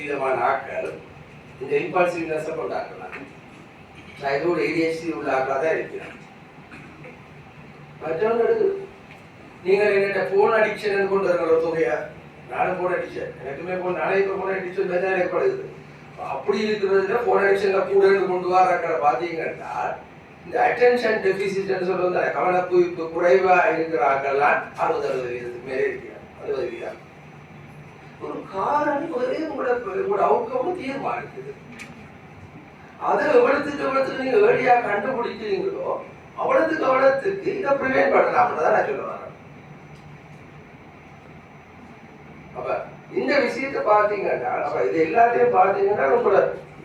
விதமான ஆட்கள் இந்த இம்பால்சிவ்னஸை கொண்டாக்கலாம் நான் இதோட ஏடிஎஸ்டி உள்ள ஆட்களாக தான் இருக்கிறேன். மற்றவங்களுக்கு நீங்கள் என்கிட்ட ஃபோன் அடிக்ஷன் கொண்டு வரங்களோ தொகையா? நானும் ஃபோன் அடிச்சேன் எனக்குமே ஃபோன் நானே இப்போ ஃபோன் அடிக்ஷன் தான் ஏற்படுது. அப்படி இருக்கிறதுல ஃபோன் அடிக்ஷன்ல கூட கொண்டு வர பார்த்தீங்கன்னா இந்த அட்டென்ஷன் டெபிசிட்னு சொல்லுவது அந்த குறைவாக இருக்கிற ஆட்கள்லாம் அறுபது அறுபது வீதத்துக்கு மேலே இருக்கிறார். அறுபது வீதம் காரணம் ஒரே உங்களோட உங்களோட அவுட்கமும் தீர்மானிக்குது. அதை எவ்வளத்துக்கு எவ்வளத்துக்கு நீங்க ஏழியா கண்டுபிடிக்கிறீங்களோ அவ்வளத்துக்கு அவ்வளத்துக்கு இதை ப்ரிவென்ட் பண்ணலாம்னு தான் நான் சொல்ல வரேன். அப்ப இந்த விஷயத்தை பார்த்தீங்கன்னா அப்ப இது எல்லாத்தையும் பார்த்தீங்கன்னா உங்களோட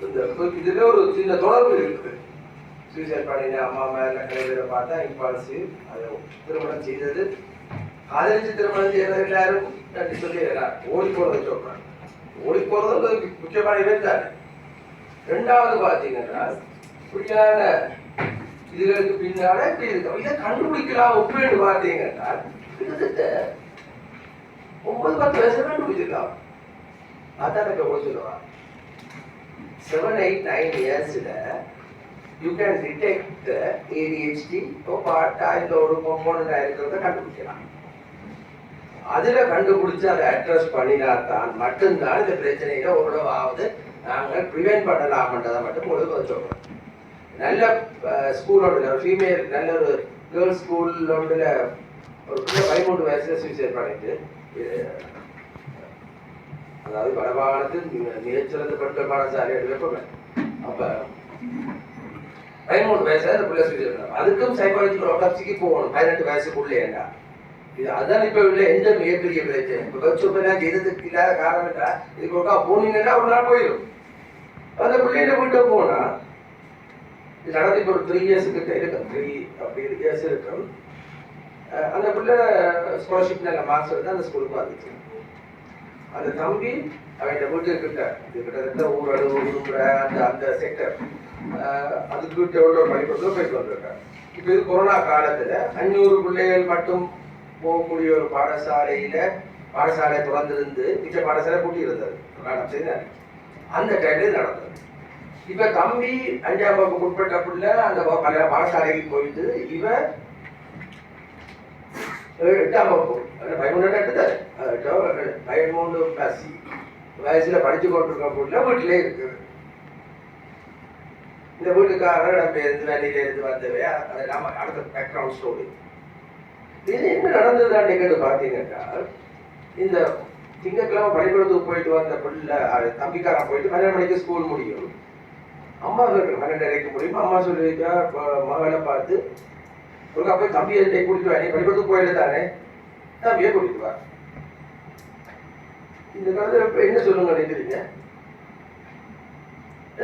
இந்த இதுல ஒரு சின்ன தொடர்பு இருக்குது. சூசைட் பண்ணின அம்மா மேல கலைஞரை பார்த்தா இம்பால்சிவ் அதை திருமணம் செய்தது காதலிச்சு திருமணம் செய்யறது எல்லாரும் நன்றி சொல்லி ஓடி போறதை சொல்றாங்க ஓடி போறது முக்கியமான இருந்தார் ரெண்டாவது பார்த்தீங்கன்னா இப்படியான இதுகளுக்கு பின்னால இப்படி இருக்கும். இதை கண்டுபிடிக்கலாம் ஒப்பீடு பார்த்தீங்கன்னா கிட்டத்தட்ட ஒன்பது பத்து வயசு கண்டுபிடிச்சிருக்கலாம் அதான் எனக்கு எவ்வளோ சொல்லுவான். செவன் எயிட் நைன் இயர்ஸில் யூ கேன் டிடெக்ட் ஏடிஹெச்டி இப்போ பாட்டா இந்த ஒரு கொம்போனண்டாக இருக்கிறத கண்டுபிடிக்கலாம். அதுல கண்டுபிடிச்சு அதை அட்ரஸ் பண்ணினா தான் மட்டும்தான் இந்த பிரச்சனையில ஓரளவாவது நாங்கள் ப்ரிவென்ட் பண்ணலாம்ன்றதை மட்டும் உங்களுக்கு சொல்றோம் நல்ல ஸ்கூல் ஃபீமேல் நல்ல ஒரு கேர்ள்ஸ் ஸ்கூல் ஒன்றில் ஒரு பிள்ளை பதிமூன்று வயசுல சூசைட் பண்ணிட்டு அதாவது வடமாகாணத்து மிகச்சிறந்த பெண்கள் பாடசாலை வைப்போமே அப்போ பதிமூணு வயசுல அந்த பிள்ளை சூசைட் பண்ணாங்க. அதுக்கும் சைக்காலஜி ஆட்டோப்சிக்கு போகணும். பதினெட்டு வயசுக்குள்ளேண்டா இது அதான் இப்ப உள்ள எந்த மிகப்பெரிய பிரச்சனை? இப்ப வச்சுப்பெல்லாம் செய்ததுக்கு இல்லாத காரணம் இல்லை இதுக்கு ஒருக்கா போனீங்கன்னா ஒரு நாள் போயிடும். அந்த பிள்ளைகிட்ட வீட்டை போனா நடந்து இப்போ ஒரு த்ரீ இயர்ஸ் கிட்ட இருக்கும். த்ரீ அப்படி இயர்ஸ் இருக்கும். அந்த பிள்ளை ஸ்காலர்ஷிப் நல்ல மார்க்ஸ் வந்து அந்த ஸ்கூலுக்கு வந்துச்சு அந்த தம்பி அவன் வீட்டு கிட்ட இது கிட்டத்தட்ட ஊரடு ஊருங்கிற அந்த அந்த செக்டர் அதுக்கு விட்டு எவ்வளோ படிப்பதோ போயிட்டு வந்திருக்காங்க இப்போ இது கொரோனா காலத்துல அஞ்சூறு பிள்ளைகள் மட்டும் போகக்கூடிய ஒரு பாடசாலையில பாடசாலை திறந்திருந்து மிச்ச பாடசாலை பூட்டி இருந்தது காலம் சரிதானே? அந்த டைம்ல நடந்தது. இப்ப தம்பி அஞ்சாம் வகுப்பு உட்பட்ட பிள்ளை அந்த வ- பாடசாலைக்கு போயிட்டு இவன் எட்டாம் வகுப்பு. பதிமூணு எடுத்தாரு பதிமூணு பிளஸ் வயசுல படிச்சு கொண்டிருக்க பிள்ளை வீட்டிலே இருக்கு. இந்த வீட்டுக்காரர் நம்ம இருந்து வெளியில இருந்து வந்தவே அது நம்ம அடுத்த பேக்ரவுண்ட் ஸ்டோரி இது நடந்தது அன்னைக்கு பார்த்தீங்கன்னா இந்த திங்கக்கிழமை பள்ளிக்கூடத்துக்கு போயிட்டு வந்த பிள்ளை தம்பிக்காரன் போயிட்டு பன்னெண்டு மணிக்கு ஸ்கூல் முடியும். அம்மா கேட்குற பன்னெண்டரைக்கு முடியும்? அம்மா சொல்லியிருக்கா மகளை பார்த்து ஒருக்கா போய் தம்பி என்னை கூட்டிட்டு வா நீ பள்ளிக்கூடத்துக்கு போயிட்டு தானே. தம்பியை கூட்டிட்டு வா. இந்த காலத்துல என்ன சொல்லுங்க நினைக்கிறீங்க?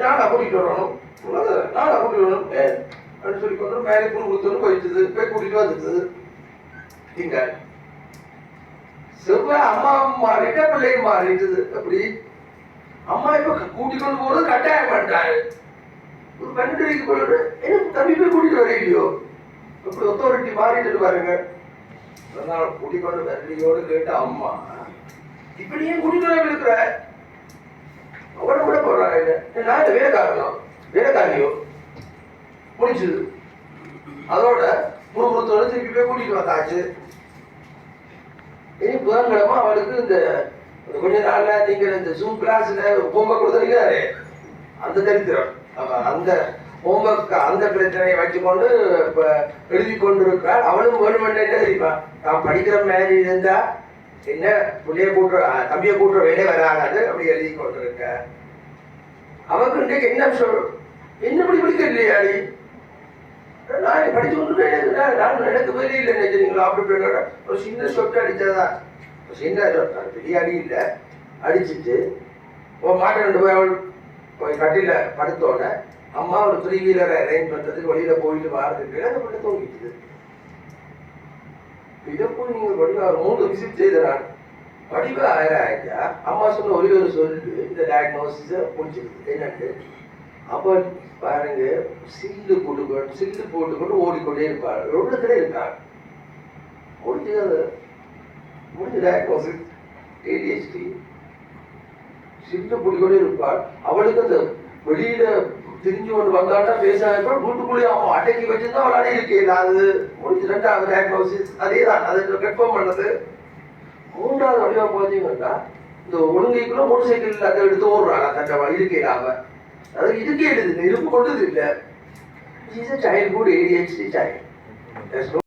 நானா கூட்டிட்டு வரணும். உலகம் கூட்டிட்டு வரணும். அப்படின்னு சொல்லி கொண்டு மேலே பொண்ணு கொடுத்தோன்னு போயிட்டுது போய் கூட்டிட்டு வந்துட்டு திங்கள் செவ்வாய் அம்மா மாறிட்ட பிள்ளையும் மாறிட்டுது அப்படி அம்மா இப்ப கூட்டிக் கொண்டு போறது கட்டாயம் பண்ணிட்டாரு ஒரு பன்னெண்டு வரைக்கும் போயிட்டு என்ன தம்பி போய் கூட்டிட்டு வரலையோ அப்படி ஒத்தோரிட்டி மாறிட்டு பாருங்க. அதனால கூட்டிக்கொண்டு கூட்டிக் கொண்டு வரலையோடு கேட்ட அம்மா இப்படி ஏன் கூட்டிட்டு வர இருக்கிற அவட கூட போடுறாங்க நான் இந்த வேலைக்காரனோ? வேலைக்காரியோ? முடிஞ்சது. அதோட முழுமுறத்தோட திருப்பி போய் கூட்டிட்டு வந்தாச்சு இனி புதன்கிழமை அவளுக்கு இந்த கொஞ்ச நாள்ல நீங்க இந்த ஜூம் கிளாஸ்ல ஹோம்ஒர்க் கொடுத்துருக்காரு அந்த தரித்திரம் அவ அந்த ஹோம்ஒர்க் அந்த பிரச்சனையை வச்சுக்கொண்டு இப்ப எழுதி கொண்டிருக்கிறாள் அவளும் வேணுமென்ற என்ன தெரியுமா நான் படிக்கிற மாதிரி இருந்தா என்ன பிள்ளைய கூட்டுற தம்பியை கூட்டுற வேலையே வராது அப்படி எழுதி கொண்டிருக்க அவருக்கு இன்றைக்கு என்ன சொல் என்ன இப்படி பிடிக்க இல்லையாடி நான் படிச்சு கொண்டு நான் எனக்கு வெளியே இல்லை நினைக்கிறீங்களா? அப்படி இப்படி ஒரு சின்ன சொட்டு அடித்ததான் ஒரு சின்ன சொட்டு பெரிய அடி இல்லை. அடிச்சிட்டு ஒரு மாட்டை ரெண்டு போய் அவள் போய் கட்டியில் படுத்தோடனே அம்மா ஒரு த்ரீ வீலரை அரேஞ்ச் பண்ணுறதுக்கு வெளியில போயிட்டு வாரதுக்கு அந்த பிள்ளை தூங்கிட்டுது இதை போய் நீங்க வடிவா மூணு விசிட் செய்த நான். வடிவா ஆயிரம் ஆயிட்டா. அம்மா சொன்ன ஒரே ஒரு சொல்லு இந்த டயக்னோசிஸை முடிச்சிருக்கு என்னன்னு? அப்போ பாருங்க சில்லு போட்டுக்கொண்டு சில்லு போட்டுக்கொண்டு ஓடிக்கொண்டே இருப்பாள் எவ்வளோ இருப்பார் முடிஞ்சது முடிஞ்ச டயக்னோசிஸ் டிடிஎஸ்டி சில்லு புடிக்கொண்டு இருப்பாள் அவளுக்கு அந்த வெளியில திரிஞ்சு கொண்டு வந்தாட்டா பேசாம வீட்டுக்குள்ளேயே அவன் அடக்கி வச்சிருந்தா அவள் அடங்கி இருக்கேன் அது முடிச்சு ரெண்டாவது டயக்னோசிஸ் அதே தான் அதை கன்ஃபார்ம் பண்ணது. மூன்றாவது வழியாக பார்த்தீங்கன்னா இந்த ஒழுங்கைக்குள்ள மோட்டர் சைக்கிள் அதை எடுத்து ஓடுறாங்க தண்டவா இருக்கேன் அவன் அது இருக்கேடுது இருப்பு கொண்டது இல்லை is a childhood ADHD child that's no